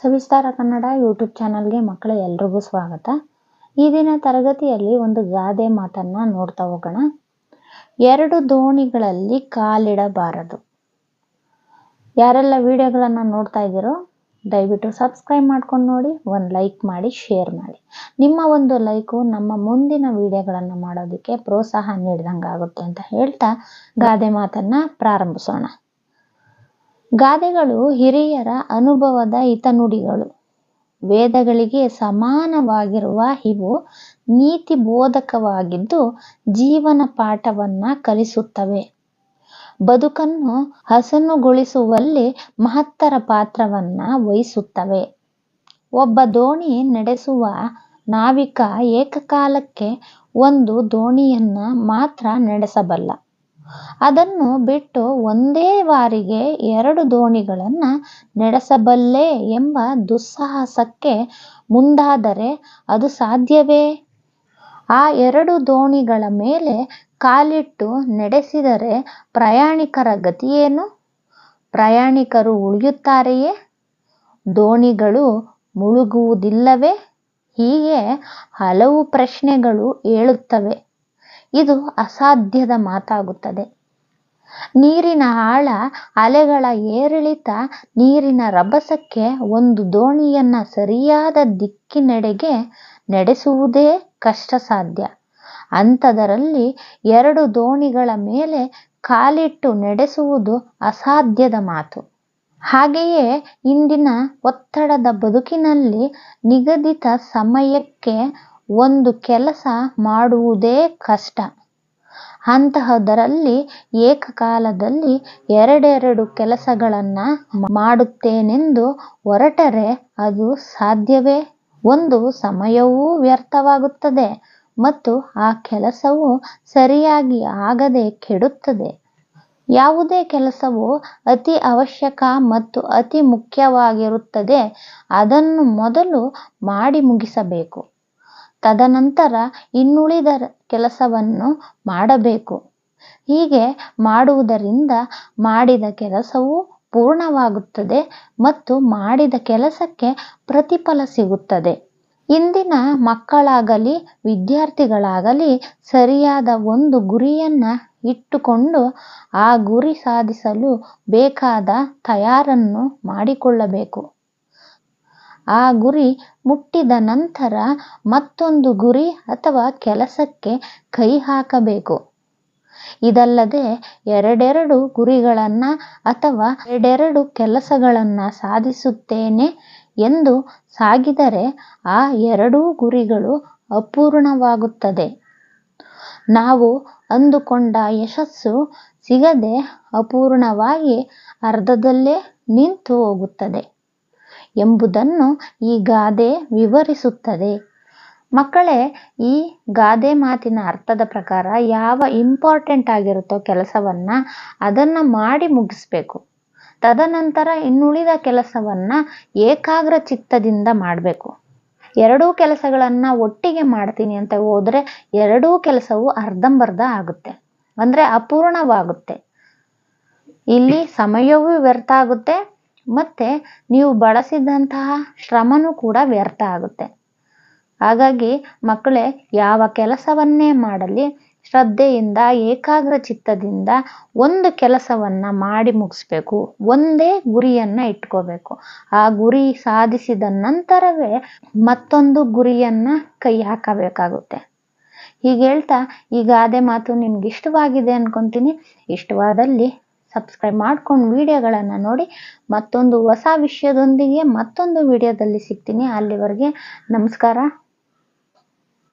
ಸವಿಸ್ತಾರ Kannada YouTube ಚಾನಲ್ಗೆ ಮಕ್ಕಳ ಎಲ್ರಿಗೂ ಸ್ವಾಗತ. ಈ ದಿನ ತರಗತಿಯಲ್ಲಿ ಒಂದು ಗಾದೆ ಮಾತನ್ನ ನೋಡ್ತಾ ಹೋಗೋಣ. ಎರಡು ದೋಣಿಗಳಲ್ಲಿ ಕಾಲಿಡಬಾರದು. ಯಾರೆಲ್ಲ ವಿಡಿಯೋಗಳನ್ನು ನೋಡ್ತಾ ಇದ್ದೀರೋ, ದಯವಿಟ್ಟು ಸಬ್ಸ್ಕ್ರೈಬ್ ಮಾಡ್ಕೊಂಡು ನೋಡಿ, ಒಂದು ಲೈಕ್ ಮಾಡಿ, ಶೇರ್ ಮಾಡಿ. ನಿಮ್ಮ ಒಂದು ಲೈಕು ನಮ್ಮ ಮುಂದಿನ ವಿಡಿಯೋಗಳನ್ನು ಮಾಡೋದಕ್ಕೆ ಪ್ರೋತ್ಸಾಹ ನೀಡಿದಂಗೆ ಆಗುತ್ತೆ ಅಂತ ಹೇಳ್ತಾ ಗಾದೆ ಮಾತನ್ನ ಪ್ರಾರಂಭಿಸೋಣ. ಗಾದೆಗಳು ಹಿರಿಯರ ಅನುಭವದ ಹಿತನುಡಿಗಳು. ವೇದಗಳಿಗೆ ಸಮಾನವಾಗಿರುವ ಇವು ನೀತಿ ಬೋಧಕವಾಗಿದ್ದು ಜೀವನ ಪಾಠವನ್ನ ಕಲಿಸುತ್ತವೆ. ಬದುಕನ್ನು ಹಸನುಗೊಳಿಸುವಲ್ಲಿ ಮಹತ್ತರ ಪಾತ್ರವನ್ನ ವಹಿಸುತ್ತವೆ. ಒಬ್ಬ ದೋಣಿ ನಡೆಸುವ ನಾವಿಕ ಏಕಕಾಲಕ್ಕೆ ಒಂದು ದೋಣಿಯನ್ನು ಮಾತ್ರ ನಡೆಸಬಲ್ಲ. ಅದನ್ನು ಬಿಟ್ಟು ಒಂದೇ ಬಾರಿಗೆ ಎರಡು ದೋಣಿಗಳನ್ನು ನಡೆಸಬಲ್ಲೆ ಎಂಬ ದುಸ್ಸಾಹಸಕ್ಕೆ ಮುಂದಾದರೆ ಅದು ಸಾಧ್ಯವೇ? ಆ ಎರಡು ದೋಣಿಗಳ ಮೇಲೆ ಕಾಲಿಟ್ಟು ನಡೆಸಿದರೆ ಪ್ರಯಾಣಿಕರ ಗತಿಯೇನು? ಪ್ರಯಾಣಿಕರು ಉಳಿಯುತ್ತಾರೆಯೇ? ದೋಣಿಗಳು ಮುಳುಗುವುದಿಲ್ಲವೇ? ಹೀಗೆ ಹಲವು ಪ್ರಶ್ನೆಗಳು ಏಳುತ್ತವೆ. ಇದು ಅಸಾಧ್ಯದ ಮಾತಾಗುತ್ತದೆ. ನೀರಿನ ಆಳ ಅಲೆಗಳ ಏರಿಳಿತ ನೀರಿನ ರಭಸಕ್ಕೆ ಒಂದು ದೋಣಿಯನ್ನ ಸರಿಯಾದ ದಿಕ್ಕಿನೆಡೆಗೆ ನಡೆಸುವುದೇ ಕಷ್ಟ ಸಾಧ್ಯ ಅಂಥದರಲ್ಲಿ ಎರಡು ದೋಣಿಗಳ ಮೇಲೆ ಕಾಲಿಟ್ಟು ನಡೆಸುವುದು ಅಸಾಧ್ಯದ ಮಾತು. ಹಾಗೆಯೇ ಇಂದಿನ ಒತ್ತಡದ ಬದುಕಿನಲ್ಲಿ ನಿಗದಿತ ಸಮಯಕ್ಕೆ ಒಂದು ಕೆಲಸ ಮಾಡುವುದೇ ಕಷ್ಟ. ಅಂತಹದರಲ್ಲಿ ಏಕಕಾಲದಲ್ಲಿ ಎರಡೆರಡು ಕೆಲಸಗಳನ್ನು ಮಾಡುತ್ತೇನೆಂದು ಹೊರಟರೆ ಅದು ಸಾಧ್ಯವೇ? ಒಂದು ಸಮಯವೂ ವ್ಯರ್ಥವಾಗುತ್ತದೆ ಮತ್ತು ಆ ಕೆಲಸವು ಸರಿಯಾಗಿ ಆಗದೆ ಕೆಡುತ್ತದೆ. ಯಾವುದೇ ಕೆಲಸವು ಅತಿ ಅವಶ್ಯಕ ಮತ್ತು ಅತಿ ಮುಖ್ಯವಾಗಿರುತ್ತದೆ. ಅದನ್ನು ಮೊದಲು ಮಾಡಿ ಮುಗಿಸಬೇಕು. ತದನಂತರ ಇನ್ನುಳಿದ ಕೆಲಸವನ್ನು ಮಾಡಬೇಕು. ಹೀಗೆ ಮಾಡುವುದರಿಂದ ಮಾಡಿದ ಕೆಲಸವು ಪೂರ್ಣವಾಗುತ್ತದೆ ಮತ್ತು ಮಾಡಿದ ಕೆಲಸಕ್ಕೆ ಪ್ರತಿಫಲ ಸಿಗುತ್ತದೆ. ಇಂದಿನ ಮಕ್ಕಳಾಗಲಿ, ವಿದ್ಯಾರ್ಥಿಗಳಾಗಲಿ ಸರಿಯಾದ ಒಂದು ಗುರಿಯನ್ನ ಇಟ್ಟುಕೊಂಡು ಆ ಗುರಿ ಸಾಧಿಸಲು ಬೇಕಾದ ತಯಾರನ್ನು ಮಾಡಿಕೊಳ್ಳಬೇಕು. ಆ ಗುರಿ ಮುಟ್ಟಿದ ನಂತರ ಮತ್ತೊಂದು ಗುರಿ ಅಥವಾ ಕೆಲಸಕ್ಕೆ ಕೈ ಹಾಕಬೇಕು. ಇದಲ್ಲದೆ ಎರಡೆರಡು ಗುರಿಗಳನ್ನು ಅಥವಾ ಎರಡೆರಡು ಕೆಲಸಗಳನ್ನು ಸಾಧಿಸುತ್ತೇನೆ ಎಂದು ಸಾಗಿದರೆ ಆ ಎರಡೂ ಗುರಿಗಳು ಅಪೂರ್ಣವಾಗುತ್ತದೆ. ನಾವು ಅಂದುಕೊಂಡ ಯಶಸ್ಸು ಸಿಗದೆ ಅಪೂರ್ಣವಾಗಿ ಅರ್ಧದಲ್ಲೇ ನಿಂತು ಹೋಗುತ್ತದೆ. ಎಂಬುದನ್ನು ಈ ಗಾದೆ ವಿವರಿಸುತ್ತದೆ. ಮಕ್ಕಳೇ, ಈ ಗಾದೆ ಮಾತಿನ ಅರ್ಥದ ಪ್ರಕಾರ ಯಾವ ಇಂಪಾರ್ಟೆಂಟ್ ಆಗಿರುತ್ತೋ ಕೆಲಸವನ್ನ ಅದನ್ನ ಮಾಡಿ ಮುಗಿಸ್ಬೇಕು. ತದನಂತರ ಇನ್ನುಳಿದ ಕೆಲಸವನ್ನ ಏಕಾಗ್ರ ಚಿತ್ತದಿಂದ ಮಾಡಬೇಕು. ಎರಡೂ ಕೆಲಸಗಳನ್ನ ಒಟ್ಟಿಗೆ ಮಾಡ್ತೀನಿ ಅಂತ ಹೋದರೆ ಎರಡೂ ಕೆಲಸವು ಅರ್ಧಂಬರ್ಧ ಆಗುತ್ತೆ. ಅಂದ್ರೆ ಅಪೂರ್ಣವಾಗುತ್ತೆ. ಇಲ್ಲಿ ಸಮಯವೂ ವ್ಯರ್ಥ ಆಗುತ್ತೆ ಮತ್ತೆ ನೀವು ಬಳಸಿದಂತಹ ಶ್ರಮನೂ ಕೂಡ ವ್ಯರ್ಥ ಆಗುತ್ತೆ. ಹಾಗಾಗಿ ಮಕ್ಕಳೇ, ಯಾವ ಕೆಲಸವನ್ನೇ ಮಾಡಲಿ, ಶ್ರದ್ಧೆಯಿಂದ ಏಕಾಗ್ರ ಚಿತ್ತದಿಂದ ಒಂದು ಕೆಲಸವನ್ನ ಮಾಡಿ ಮುಗಿಸ್ಬೇಕು. ಒಂದೇ ಗುರಿಯನ್ನ ಇಟ್ಕೋಬೇಕು. ಆ ಗುರಿ ಸಾಧಿಸಿದ ನಂತರವೇ ಮತ್ತೊಂದು ಗುರಿಯನ್ನ ಕೈ ಹಾಕಬೇಕಾಗುತ್ತೆ. ಹೀಗೆ ಹೇಳ್ತಾ ಈ ಗಾದೆ ಮಾತು ನಿಮ್ಗೆ ಇಷ್ಟವಾಗಿದೆ ಅನ್ಕೊಂತೀನಿ. ಇಷ್ಟವಾದಲ್ಲಿ ಸಬ್ಸ್ಕ್ರೈಬ್ ಮಾಡ್ಕೊಂಡು ವಿಡಿಯೋಗಳನ್ನು ನೋಡಿ ಮತ್ತೊಂದು ಹೊಸ ವಿಷಯದೊಂದಿಗೆ ಮತ್ತೊಂದು ವಿಡಿಯೋದಲ್ಲಿ ಸಿಗ್ತೀನಿ. ಅಲ್ಲಿವರೆಗೆ ನಮಸ್ಕಾರ.